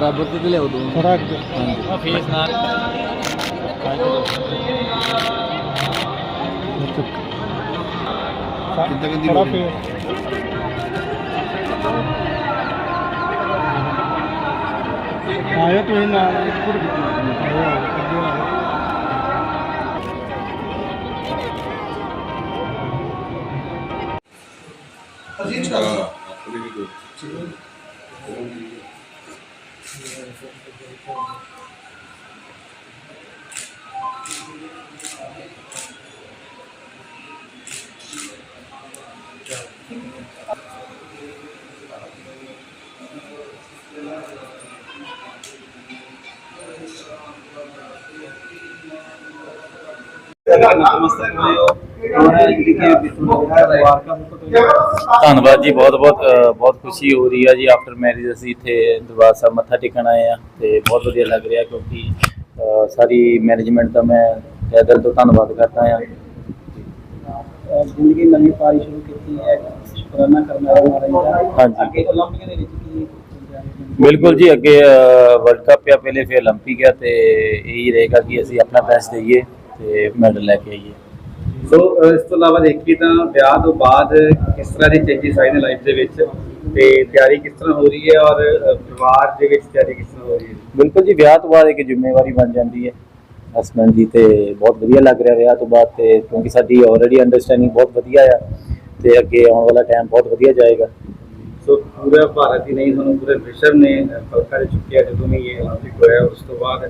ਬਰਾਬਰ ਤੇ ਲਿਆਓ ਦੋ ਥੋੜਾ ਅੱਗੇ ਆ ਫੇਸ ਨਾਲ ਕਿੱਦਾਂ ਕਹਿੰਦੀ ਥੋੜਾ ਬੋਲੀ? ਫੇਰ ਆਇਆ ਤੁਸੀਂ ਨਾਲ ਇੱਕ ਫੁੱਟ ਆਇਆ Kita 上好 ਧੰਨਵਾਦ ਜੀ ਬਹੁਤ ਬਹੁਤ ਅ, ਬਹੁਤ ਖੁਸ਼ੀ ਹੋ ਰਹੀ ਹੈ ਜੀ ਆਫਟਰ ਮੈਰਿਜ ਅਸੀਂ ਇੱਥੇ ਦਰਬਾਰ ਸਾਹਿਬ ਮੱਥਾ ਟੇਕਣ ਆਏ ਆ ਤੇ ਬਹੁਤ ਵਧੀਆ ਲੱਗ ਰਿਹਾ ਕਿਉਂਕਿ ਅ, ਸਾਰੀ ਮੈਨੇਜਮੈਂਟ ਦਾ ਮੈਂ ਤਹਿ ਦਿਲ ਤੋਂ ਧੰਨਵਾਦ ਕਰਦਾ ਆ ਜ਼ਿੰਦਗੀ ਨਵੀਂ ਪਾਰੀ ਸ਼ੁਰੂ ਕੀਤੀ ਹੈ ਸ਼ੁਕਰਾਨਾ ਕਰਨਾ ਹੈ ਮਹਾਰਾਜ ਦਾ ਹਾਂਜੀ। ਅੱਗੇ 올림픽 ਦੇ ਵਿੱਚ ਕੀ ਬਿਲਕੁਲ ਜੀ ਅੱਗੇ ਵਰਲਡ ਕੱਪ ਆ ਪਹਿਲੇ ਫਿਰ 올림픽 ਆ ਤੇ ਇਹੀ ਰਹੇਗਾ ਕਿ ਅਸੀਂ ਆਪਣਾ ਬੈਸਟ ਦੇਈਏ ਤੇ ਮੈਡਲ ਲੈ ਕੇ ਆਈਏ ਸੋ ਇਸ ਤੋਂ ਇਲਾਵਾ ਦੇਖੀ ਤਾਂ ਵਿਆਹ ਤੋਂ ਬਾਅਦ ਕਿਸ ਤਰ੍ਹਾਂ ਦੇ ਚੇਂਜਸ ਆਏ ਨੇ ਲਾਈਫ ਦੇ ਵਿੱਚ ਤੇ ਤਿਆਰੀ ਕਿਸ ਤਰ੍ਹਾਂ ਹੋ ਰਹੀ ਹੈ ਔਰ ਪਰਿਵਾਰ ਦੇ ਵਿੱਚ ਤਿਆਰੀ ਕਿਸ ਤਰ੍ਹਾਂ ਹੋ ਰਹੀ ਹੈ? ਬਿਲਕੁਲ ਜੀ ਵਿਆਹ ਤੋਂ ਬਾਅਦ ਇੱਕ ਜ਼ਿੰਮੇਵਾਰੀ ਬਣ ਜਾਂਦੀ ਹੈ। ਅਸਮਨ ਜੀ ਤੇ ਬਹੁਤ ਵਧੀਆ ਲੱਗ ਰਿਹਾ ਵਿਆਹ ਤੋਂ ਬਾਅਦ ਤੇ ਕਿਉਂਕਿ ਸਾਡੀ ਆਲਰੇਡੀ ਅੰਡਰਸਟੈਂਡਿੰਗ ਬਹੁਤ ਵਧੀਆ ਆ ਤੇ ਅੱਗੇ ਆਉਣ ਵਾਲਾ ਟਾਈਮ ਬਹੁਤ ਵਧੀਆ ਜਾਏਗਾ। ਸੋ ਪੂਰਾ ਭਾਰਤ ਹੀ ਨਹੀਂ ਤੁਹਾਨੂੰ ਪੂਰੇ ਵਿਸ਼ਵ ਨੇ ਪਲਕਾ ਦੇ ਚੁੱਕਿਆ ਜਦੋਂ ਵੀ ਇਹ ਆਰਟੀਕਲ ਹੋਇਆ ਉਸ ਤੋਂ ਬਾਅਦ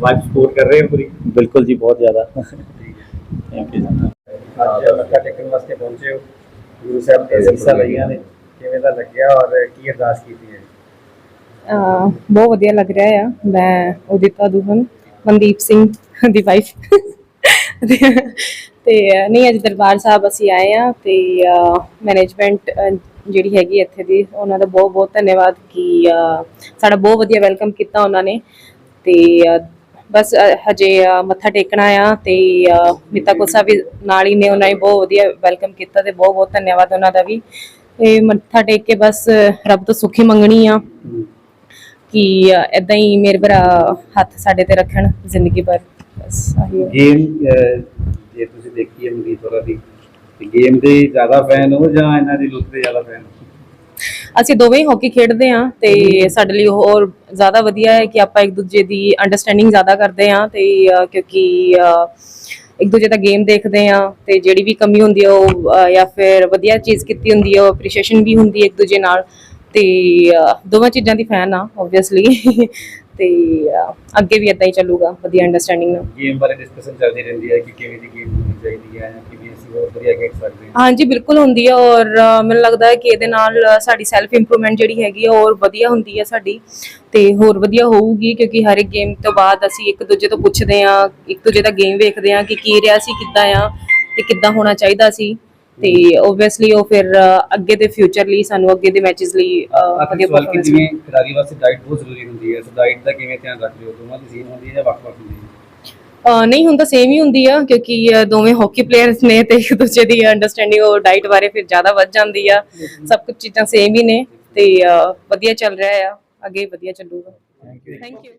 ਵਾਈਫ ਸਪੋਰਟ ਕਰ ਰਹੇ ਹੋ ਪੂਰੀ? ਬਿਲਕੁਲ ਜੀ ਬਹੁਤ ਜ਼ਿਆਦਾ। ਥੈਂਕ ਯੂ ਜੀ। ਅੱਜ ਮੱਥਾ ਟੇਕਣ ਵਾਸਤੇ ਪਹੁੰਚੇ ਹੋ। ਗੁਰੂ ਸਾਹਿਬ ਦੀਆਂ ਅਸੀਸਾਂ ਲਈਆਂ ਨੇ। ਕਿਵੇਂ ਦਾ ਲੱਗਿਆ ਔਰ ਕੀ ਅਰਦਾਸ ਕੀਤੀ ਹੈ? ਬਹੁਤ ਵਧੀਆ ਲੱਗ ਰਿਹਾ ਆ। ਮੈਂ ਉਦਿਤਾ ਦੁਹਨ ਮਨਦੀਪ ਸਿੰਘ ਦੀ ਵਾਈਫ ਤੇ ਨਹੀਂ ਅੱਜ ਦਰਬਾਰ ਸਾਹਿਬ ਅਸੀਂ ਆਏ ਆ ਤੇ ਮੈਨੇਜਮੈਂਟ ਜਿਹੜੀ ਹੈਗੀ ਇੱਥੇ ਦੀ ਉਹਨਾਂ ਦਾ ਬਹੁਤ ਬਹੁਤ ਧੰਨਵਾਦ ਕਿ ਸਾਡਾ ਬਹੁਤ ਵਧੀਆ ਵੈਲਕਮ ਕੀਤਾ ਉਹਨਾਂ ਨੇ। ਤੇ ਬਸ ਅਹ, ਹਜੇ ਅਹ, ਮੱਥਾ ਟੇਕਣਾ ਆ ਤੇ ਅਹ, ਨੀਤਾ ਕੋਸਾ ਵੀ ਨਾਲ ਹੀ ਨੇ ਉਹਨਾਂ ਨੇ ਬਹੁਤ ਵਧੀਆ ਵੈਲਕਮ ਕੀਤਾ ਤੇ ਬਹੁਤ ਬਹੁਤ ਧੰਨਵਾਦ ਉਹਨਾਂ ਦਾ ਵੀ। ਤੇ ਮੱਥਾ ਟੇਕ ਕੇ ਬਸ ਰੱਬ ਤੋਂ ਸੁਖੀ ਮੰਗਣੀ ਆ ਕਿ ਇਦਾਂ ਹੀ ਮੇਰੇ ਭਰਾ ਹੱਥ ਸਾਡੇ ਤੇ ਰੱਖਣ ਜ਼ਿੰਦਗੀ ਭਰ। ਬਸ ਆਹੀ ਹੈ। ਗੇਮ ਜੇ ਤੁਸੀਂ ਦੇਖੀ ਹੈ ਮਨਦੀਪ ਹੋਰਾਂ ਦੀ ਤੇ ਗੇਮ ਦੇ ਜ਼ਿਆਦਾ ਫੈਨ ਹੋ ਜਾਂ ਇਹਨਾਂ ਦੀ ਲੁੱਟ ਦੇ ਜ਼ਿਆਦਾ ਫੈਨ ਅਸੀਂ ਦੋਵੇਂ ਹੀ ਹਾਕੀ ਖੇਡਦੇ ਹਾਂ ਤੇ ਸਾਡੇ ਲਈ ਹੋਰ ਜ਼ਿਆਦਾ ਵਧੀਆ ਹੈ ਕਿ ਆਪਾਂ ਇੱਕ ਦੂਜੇ ਦੀ ਅੰਡਰਸਟੈਂਡਿੰਗ ਜ਼ਿਆਦਾ ਕਰਦੇ ਹਾਂ ਤੇ ਕਿਉਂਕਿ ਇੱਕ ਦੂਜੇ ਦਾ ਗੇਮ ਦੇਖਦੇ ਹਾਂ ਤੇ ਜਿਹੜੀ ਵੀ ਕਮੀ ਹੁੰਦੀ ਹੈ ਉਹ ਜਾਂ ਫਿਰ ਵਧੀਆ ਚੀਜ਼ ਕੀਤੀ ਹੁੰਦੀ ਹੈ ਉਹ ਅਪਰੀਸ਼ੀਏਸ਼ਨ ਵੀ ਹੁੰਦੀ ਹੈ ਇੱਕ ਦੂਜੇ ਨਾਲ ਤੇ ਦੋਵਾਂ ਚੀਜ਼ਾਂ ਦੀ ਫੈਨ ਆ ਆਬਵੀਅਸਲੀ ਤੇ ਅੱਗੇ ਵੀ ਇਦਾਂ ਹੀ ਚੱਲੂਗਾ ਵਧੀਆ ਅੰਡਰਸਟੈਂਡਿੰਗ ਨਾਲ। ਗੇਮ ਬਾਰੇ ਡਿਸਕਸ਼ਨ ਚੱਲਦੀ ਰਹਿੰਦੀ ਹੈ ਕਿ ਕਿਵੇਂ ਦੀ ਗੇਮ ਹੋਣੀ ਚਾਹੀਦੀ ਹੈ ਜਾਂ ਕਿਵੇਂ ਅਸੀਂ ਹੋਰ ਵਧੀਆ ਖੇਡ ਸਕਦੇ ਹਾਂ। ਹਾਂਜੀ ਬਿਲਕੁਲ ਹੁੰਦੀ ਹੈ ਔਰ ਮੈਨੂੰ ਲੱਗਦਾ ਹੈ ਕਿ ਇਹਦੇ ਨਾਲ ਸਾਡੀ ਸੈਲਫ ਇੰਪਰੂਵਮੈਂਟ ਜਿਹੜੀ ਹੈਗੀ ਹੈ ਹੋਰ ਵਧੀਆ ਹੁੰਦੀ ਹੈ ਸਾਡੀ ਤੇ ਹੋਰ ਵਧੀਆ ਹੋਊਗੀ ਕਿਉਂਕਿ ਹਰ ਇੱਕ ਗੇਮ ਤੋਂ ਬਾਅਦ ਅਸੀਂ ਇੱਕ ਦੂਜੇ ਤੋਂ ਪੁੱਛਦੇ ਹਾਂ ਇੱਕ ਦੂਜੇ ਦਾ ਗੇਮ ਵੇਖਦੇ ਹਾਂ ਕਿ ਕੀ ਰਿਹਾ ਸੀ ਕਿੱਦਾਂ ਆ ਤੇ ਕਿੱਦਾਂ ਹੋਣਾ ਚਾਹੀਦਾ ਸੀ। ਤੇ ਓਬਵੀਅਸਲੀ ਉਹ ਫਿਰ ਅੱਗੇ ਦੇ ਫਿਊਚਰ ਲਈ ਸਾਨੂੰ ਅੱਗੇ ਦੇ ਮੈਚਸ ਲਈ ਅ, ਆਖਰੀ ਵਧੀਆ ਸਵਾਲ ਕਿ performance ਜਿਵੇਂ ਖਿਡਾਰੀ ਵਾਸਤੇ ਡਾਈਟ ਬਹੁਤ ਜ਼ਰੂਰੀ ਹੁੰਦੀ ਹੈ ਸੋ ਡਾਈਟ ਦਾ ਕਿਵੇਂ ਧਿਆਨ ਰੱਖਦੇ ਹੋ? ਦੋਵਾਂ ਦੀ ਸੇਮ ਹੁੰਦੀ ਹੈ ਜਾਂ ਵੱਖ-ਵੱਖ ਹੁੰਦੀ ਹੈ? ਨਹੀਂ ਹੁੰਦਾ ਸੇਮ ਹੀ ਹੁੰਦੀ ਆ ਕਿਉਂਕਿ ਦੋਵੇਂ ਹਾਕੀ ਪਲੇਅਰਸ ਨੇ ਤੇ ਇੱਕ ਦੂਜੇ ਦੀ ਅੰਡਰਸਟੈਂਡਿੰਗ ਉਹ ਡਾਈਟ ਬਾਰੇ ਫਿਰ ਜ਼ਿਆਦਾ ਵੱਧ ਜਾਂਦੀ ਆ। ਸਭ ਕੁਝ ਚੀਜ਼ਾਂ ਸੇਮ ਹੀ ਨੇ ਤੇ ਵਧੀਆ ਚੱਲ ਰਿਹਾ ਆ ਅੱਗੇ ਵਧੀਆ ਚੱਲੂਗਾ। Thank you